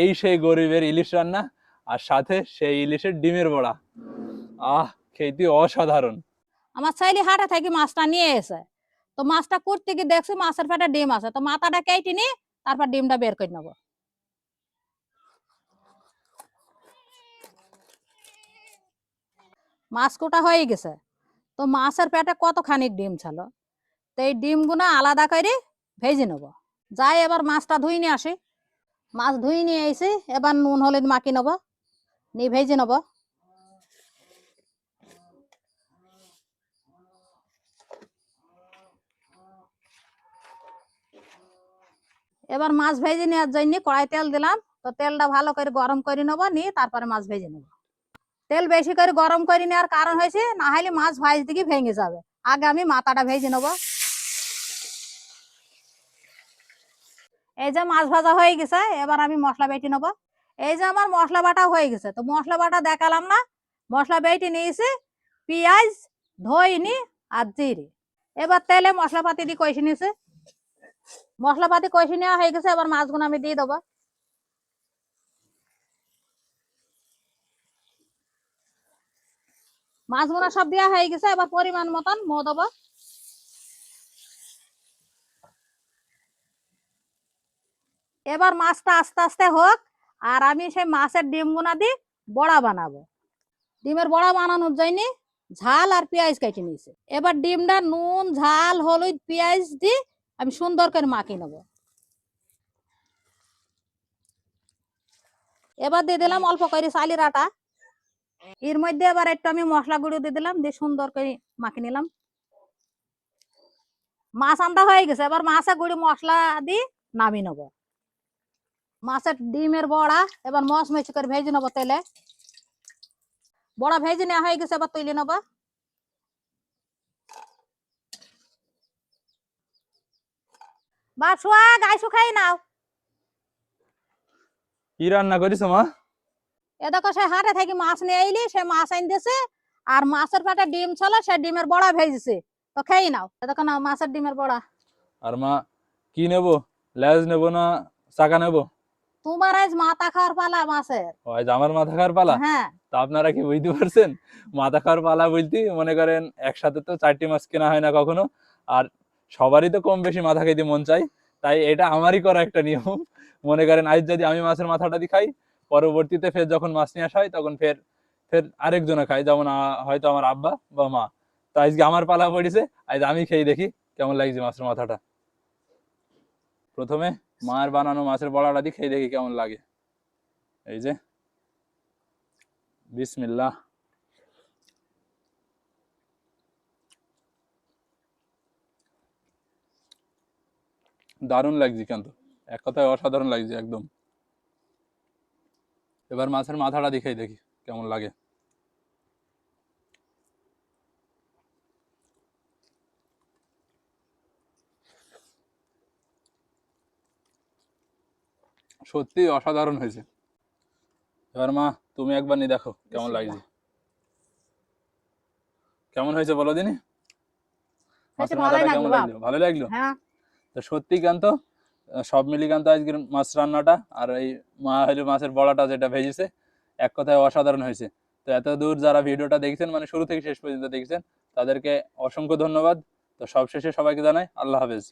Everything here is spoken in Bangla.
এই সেই গরিবের ইলিশ রান্না, আর সাথে সেই ইলিশের ডিমের বড়া। আহ, খেতে অসাধারণ। আমার ছেলে হাটে থেকে মাছটা নিয়ে এসে, তো মাছটা করতে গিয়ে দেখছি মাছের পেটে ডিম আছে, তো মাথাটা কেটে নি তারপর ডিমটা বের করে নেব। মাছ কোটা হয়ে গেছে, তো মাছের পেটে কতখানি ডিম ছিল? তো এই ডিমগুলো আলাদা করে ভেজে নেব। যাই এবার মাছটা ধুই নিয়ে আসি। মাছ ধুই নিয়ে এসে এবার নুন, হলুদ মাখি নেব, নিয়ে ভেজে নেব। এবার মাছ ভেজে নেওয়ার জন্য কড়াই তেল দিলাম, তো তেলটা ভালো করে গরম করে নেব, নিয়ে তারপরে মাছ ভেজে নেব। তেল বেশি করে গরম করে নেওয়ার কারণ হয়েছে, না হলে মাছ ভাজ দিকে ভেঙে যাবে। আগে আমি মাথাটা ভেজে নেব। এই যে মাছ ভাজা হয়ে গেছে, এবার আমি মশলা বেটে নেব। এই যে আমার মশলা বাটা হয়ে গেছে, তো মশলা বাটা দেখালাম না। মশলা বেটে নিয়েছি, পেঁয়াজ, ধইনি আর জিরে। এবার তেলে মশলাপাতি দিয়ে কষে নিয়েছে। মশলাপাতি কষে নেওয়া হয়ে গেছে, এবার মাছগুলো আমি দিয়ে দেবো। মাছগুলো সব দেওয়া হয়ে গেছে, এবার পরিমাণ মতন মো দেবো। এবার মাছটা আস্তে আস্তে হোক, আর আমি সেই মাছের ডিমগুনা দিয়ে বড়া বানাবো। ডিমের বড়া বানানোর জন্য ঝাল আর পেঁয়াজ কেটে নিয়েছে। এবার ডিমটা নুন, ঝাল, হলুদ, পেঁয়াজ দিয়ে আমি সুন্দর করে মাখিয়ে নেব। এবার দিয়ে দিলাম অল্প করে চালির আটা। এর মধ্যে এবার একটু আমি মশলা গুঁড়ো দিয়ে দিলাম, দিয়ে সুন্দর করে মাখিয়ে নিলাম। মাছ আনতে হয়ে গেছে, এবার মাছের গুঁড়ি মশলা দিয়ে নামিয়ে নেব। মাছের ডিমের বড়া এবার মশ মেছি করে ভেজে নেব তেলে। বড়া ভেজে নেওয়া হয়ে গেছে এবার তুলে নেব। বাপ শোয়া গাই শুকাই নাও। কি রান্না করিস মা? এ দেখো সে হাটে থেকে মাছ নিয়ে আইলি সে মাছ আইন দিয়েছে আর মাছের পেটে ডিম ছিল সে ডিমের বড়া ভেজেছে। তো খেয়ে নাও। এ দেখো না মাছের ডিমের বড়া। আর মা কি নেব? লেজ নেব না চাকা নেব? তোমার আজ মাথা খাওয়ার পালা মাছের। আজ আমার মাথা খাওয়ার পালা? হ্যাঁ। তা আপনারা কি বুঝতে পারছেন? মাথা খাওয়ার পালা বলতে মনে করেন একসাথে তো চারটি মাছ কেনা হয় না কখনো আর সবারই তো কম বেশি মাথা খাইতে মন চাই তাই এটা আমারই করা একটা নিয়ম। মনে করেন আজ যদি আমি মাছের মাথাটা দিয়ে খাই পরবর্তীতে ফের যখন মাছ নিয়ে আসা হয় তখন ফের ফের আরেকজনে খায় যেমন হয়তো আমার আব্বা বা মা। তো আজকে আমার পালা পড়েছে আজ আমি খেয়ে দেখি কেমন লাগছে মাছের মাথাটা। প্রথমে মায়ের বানানো মাছের বড়াটা দিয়ে খেয়ে দেখি কেমন লাগে। এই যে বিসমিল্লা দারুণ লাগছে কিন্তু, এক কথায় অসাধারণ লাগছে একদম। এবার মাছের মাথাটা দেখাই দেখি কেমন লাগে। সত্যি অসাধারণ হয়েছে। এবার মা তুমি একবার নিয়ে দেখো কেমন লাগছে। কেমন হয়েছে বলো দিনি? মাছের মাথাটা লাগল কেমন বাপ। লাগল? ভালো লাগল? হ্যাঁ। তো সত্যি কান্ত সব মিলি কান্ত আজকের মাছ রান্নাটা আর এই মা হলো মাছের বড়াটা যেটা ভেজেছে এক কথায় অসাধারণ হয়েছে। তো এত দূর যারা ভিডিওটা দেখছেন মানে শুরু থেকে শেষ পর্যন্ত দেখছেন তাদেরকে অসংখ্য ধন্যবাদ। তো সবশেষে সবাইকে জানাই আল্লাহ হাফেজ।